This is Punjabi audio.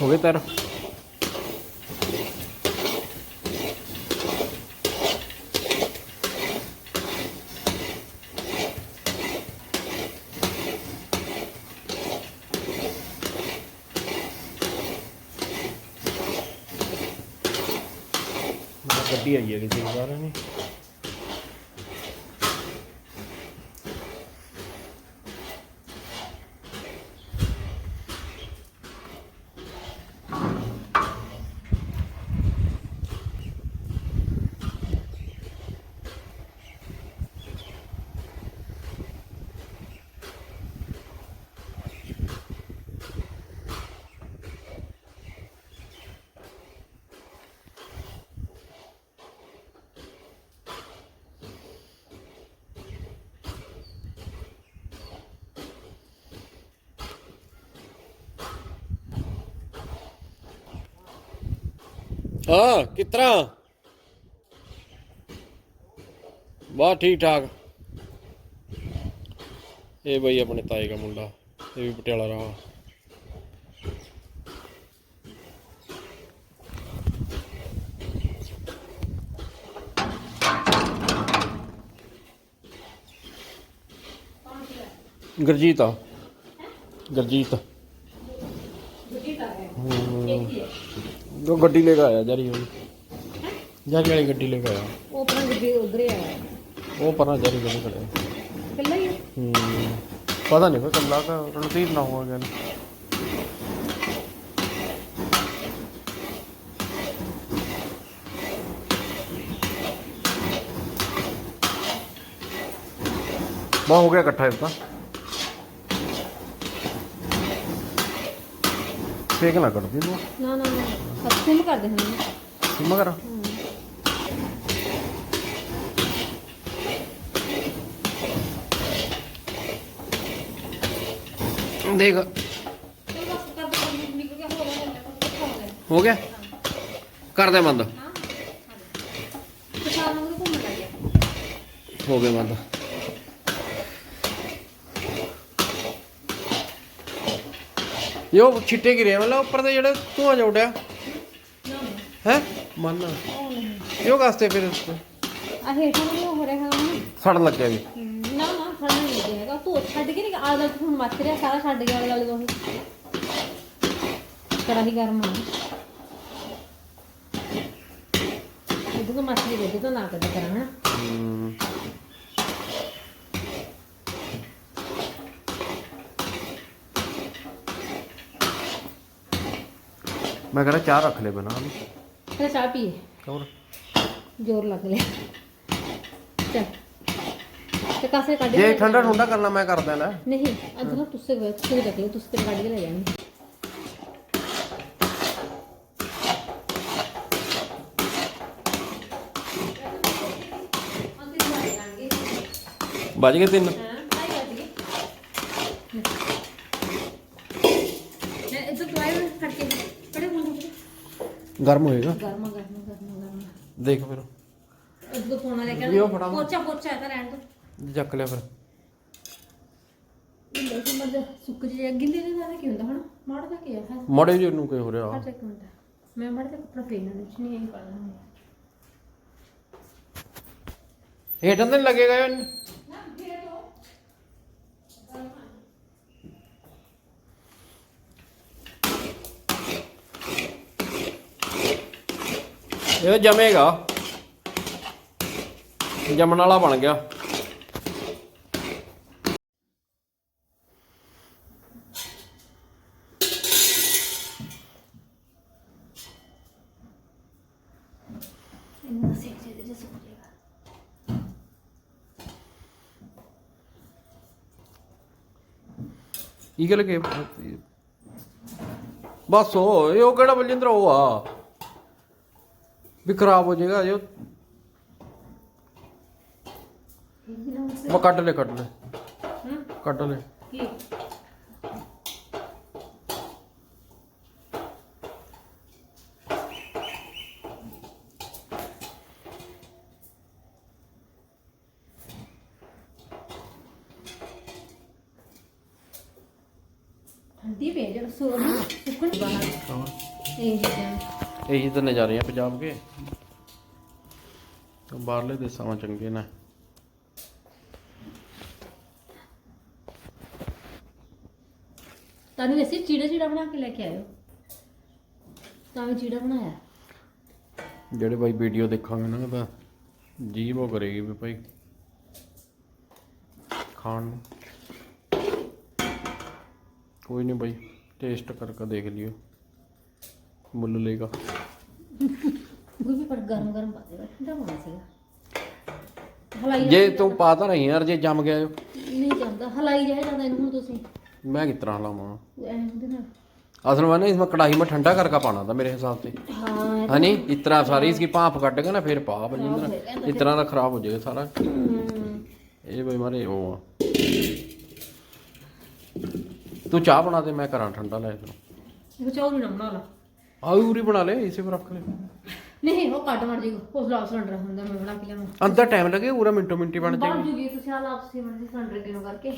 ਹੋ ਗਏ ਤਰ ਗੱਡੀ ਆਈ ਹੈ ਹਾਂ ਕਿਸ ਤਰ੍ਹਾਂ ਵਾਹ ਠੀਕ ਠਾਕ ਇਹ ਬਈ ਆਪਣੇ ਤਾਏ ਦਾ ਮੁੰਡਾ, ਇਹ ਵੀ ਪਟਿਆਲਾ ਰਹਾ ਗੁਰਜੀਤ ਆ। ਗੁਰਜੀਤ। ਉਹ ਗੱਡੀ ਲੈ ਕੇ ਆਇਆ ਜਾਰੀ ਹੋਈ ਜਾਰੀ ਵਾਲੀ ਗੱਡੀ ਲੈ ਕੇ ਆਇਆ। ਉਹ ਆਪਣਾ ਗੱਡੀ ਉਧਰ ਹੀ ਆਇਆ ਉਹ ਪਰਾਂ ਜਾਰੀ ਗੱਡੀ ਖੜਿਆ ਕੱਲਾ ਹੀ? ਹੂੰ। ਪਤਾ ਨਹੀਂ ਕੋਈ ਕੱਲਾ ਕਾ ਰਣਧੀਰ ਨਾ ਹੋ ਗਿਆ ਬਾ ਹੋ ਗਿਆ ਇਕੱਠਾ ਇਹ ਤਾਂ। ਫੇਕ ਨਾ ਕੱਢਦੀ ਤੂੰ ਨਾ ਨਾ ਨਾ। ਹੱਥੋਂ ਹੀ ਕਰਦੇ ਹਾਂ ਸਿਮਾ ਕਰ। ਦੇਖ। ਹੋ ਗਿਆ? ਕਰ ਦੇ ਬੰਦ। ਹੋ ਗਿਆ ਬੰਦ। ਯੋ ਛਿੱਟੇ ਗਿਰੇ ਮਤਲਬ ਉੱਪਰ ਤੇ ਜਿਹੜੇ ਧੂਆਂ ਉੱਡਿਆ। ਹੈ? ਮੰਨ ਯੋ ਕਾਸਤੇ ਫਿਰ ਉਸ ਤੇ। ਆ ਹੇਠਾਂ ਨੂੰ ਹੋ ਰਿਹਾ ਹੈ ਸੜਨ ਲੱਗਿਆ ਵੀ ਨਾ ਨਾ ਖੜਨਾ ਨਹੀਂ ਲੱਗਿਆ ਹੈਗਾ। ਤੂੰ ਛੱਡ ਕੇ ਨਹੀਂ ਆਲੇ ਦੁਆਲੇ ਹੁਣ ਮੱਚ ਰਿਹਾ ਸਾਰਾ ਛੱਡ ਗਿਆ ਆਲੇ ਦੁਆਲੇ ਤੋਂ ਕੜਾਹੀ ਗਰਮ ਆ। ਇਹਦੇ ਤੋਂ ਮੱਚ ਗਈ ਇਹਦੇ ਤੋਂ ਨਾ ਕਦੇ ਕਰਾਂ ਹਨਾ। ਮੈਂ ਕਹਿੰਦਾ ਚਾਹ ਰੱਖ ਲੈ ਬਣਾ ਲਈ ਫਿਰ ਚਾਹ ਪੀਏ ਕਮਰ ਜ਼ੋਰ ਲੱਗ ਲਿਆ ਚੱਲ ਤੇ ਕਾਸੇ ਕੱਢ ਜੇ ਕੇ ਠੰਡਾ ਠੰਡਾ ਕਰਨਾ ਮੈਂ ਕਰ ਦੇਣਾ ਨਹੀਂ ਅੱਜ ਨਾ ਤੁਸੀਂ ਗਏ ਤੁਸੀਂ ਰੱਖ ਲਿਓ ਤੁਸੀਂ ਤੇ ਕੱਢ ਕੇ ਲੈ ਜਾਣੀ ਵੱਜ ਗਏ ਤਿੰਨ ਗਰਮ ਹੋਏਗਾ। ਦੇਖ ਫਿਰ। ਵੀ ਉਹ। ਪੋਚਾ ਪੋਚਾ ਤਾਂ ਰਹਿਣ ਦੋ। ਚੱਕ ਲਿਆ ਫਿਰ। ਇਹ ਲੈ ਮੱਦ ਸੁੱਕ ਜੇ ਗਿੱਲੇ ਨੇ ਜ਼ਿਆਦਾ ਕੀ ਹੁੰਦਾ ਹਨਾ? ਮਾੜਾ ਤਾਂ ਕੀ ਹੈ ਹਾਂ ਮੜੇ ਜੀ ਨੂੰ ਕੋਈ ਹੋ ਰਿਹਾ। ਇੱਕ ਮਿੰਟ। ਮੈਂ ਮਾੜਾ ਤਾਂ ਕੱਪੜਾ ਫੇਰਨਾ ਵਿੱਚ ਨਹੀਂ ਇਹ ਪਾਣਾ ਹੇਠਾਂ ਤੇ ਲੱਗੇਗਾ ਇਹਨੂੰ। ਇਹ ਜਮੇਗਾ। ਜਮਣ ਵਾਲਾ ਬਣ ਗਿਆ। ਇੰਨਾ ਸੇਕ ਜੇ ਜੇ ਸੁੱਕ ਜਾਏਗਾ। ਕੀ ਗੱਲ ਕੇ ਬਸ ਉਹ ਇਹ ਉਹ ਕਿਹੜਾ ਬਲਜਿੰਦਰ ਉਹ ਆ? ਵੀ ਖਰਾਬ ਹੋ ਜਾਏਗਾ ਜੋ ਮੈਂ ਕੱਢ ਲੈ ਕੱਢ ਲੈ। ਹਾਂ ਕੱਢ ਲੈ। ਕੀ? ਠੰਡੀ ਪਈ ਜਦ ਸੁੱਕਣ ਬਾਹਰ ਇਹ ਚੀਜ਼ਾਂ ਇਹੀ ਤਾਂ ਨਜ਼ਾਰੇ ਆ ਪੰਜਾਬ ਕੇ। ਬਾਹਰਲੇ ਦੇਸਾਂ ਵਾਂ ਚੰਗੇ ਨੇ। ਤਾਂ ਵੀ ਅਸੀਂ ਚੀੜਾ ਚੀੜਾ ਬਣਾ ਕੇ ਲੈ ਕੇ ਆਇਓ। ਤਾਂ ਵੀ ਚੀੜਾ ਬਣਾਇਆ। ਜਿਹੜੇ ਬਾਈ ਵੀਡੀਓ ਦੇਖਾਂਗੇ ਨਾ ਤਾਂ ਜੀਭ ਉਹ ਕਰੇਗੀ ਵੀ ਭਾਈ। ਖਾਣ ਨੂੰ। ਕੋਈ ਨਹੀਂ ਬਾਈ ਟੇਸਟ ਕਰਕੇ ਦੇਖ ਲਿਓ। ਮੁੱਲ ਲੇਗਾ ਜੇ ਤੂੰ ਪਾ ਤਾਂ ਨਹੀਂ ਯਾਰ ਜੇ ਜੰਮ ਗਿਆ ਜੋ। ਨਹੀਂ ਜਾਂਦਾ ਹਲਾਈ ਜਾਏ ਇਹਨੂੰ ਤੁਸੀਂ। ਮੈਂ ਕਿਸ ਲਾਵਾਂ ਅਸਲ ਵਿੱਚ ਨਾ ਇਸ ਮੈਂ ਠੰਡਾ ਕਰਕੇ ਪਾਣਾ ਤਾਂ ਮੇਰੇ ਹਿਸਾਬ ਤੇ। ਹਾਂ ਹਨੀ ਸਾਰੀ ਇਸ ਦੀ ਭਾਂਪ ਕੱਢ ਕੇ ਨਾ ਫਿਰ ਪਾ ਬਜਿੰਦਰ ਇਸ ਤਰ੍ਹਾਂ ਦਾ ਖਰਾਬ ਹੋ ਜਾਏਗਾ ਸਾਰਾ। ਇਹ ਬਈ ਮਾਰੇ ਉਹ ਤੂੰ ਚਾਹ ਬਣਾ ਦੇ ਮੈਂ ਕਰਾਂ ਠੰਡਾ ਲੈ ਤੈਨੂੰ। ਚਾਹ ਨੂੰ ਬਣਾ ਲਾ। ਆਉ ਉਰੀ ਬਣਾ ਲੈ ਇਸੇ ਪਰ ਰੱਖ ਲੈ। ਨਹੀਂ ਉਹ ਕੱਟ ਮਰ ਜੀ ਉਸ ਲਾਸ ਸਿਲੰਡਰ ਹੁੰਦਾ ਮੈਂ ਬਣਾ ਕੇ ਲਿਆਵਾਂ। ਅੰਦਰ ਟਾਈਮ ਲੱਗੇ ਪੂਰਾ ਮਿੰਟੋ ਮਿੰਟੀ ਬਣ ਬਣ ਜੂਗੀ ਤੁਸੀਂ ਆ ਲਾਸ ਸਿਲੰਡਰ ਕਿਨੂੰ ਕਰਕੇ।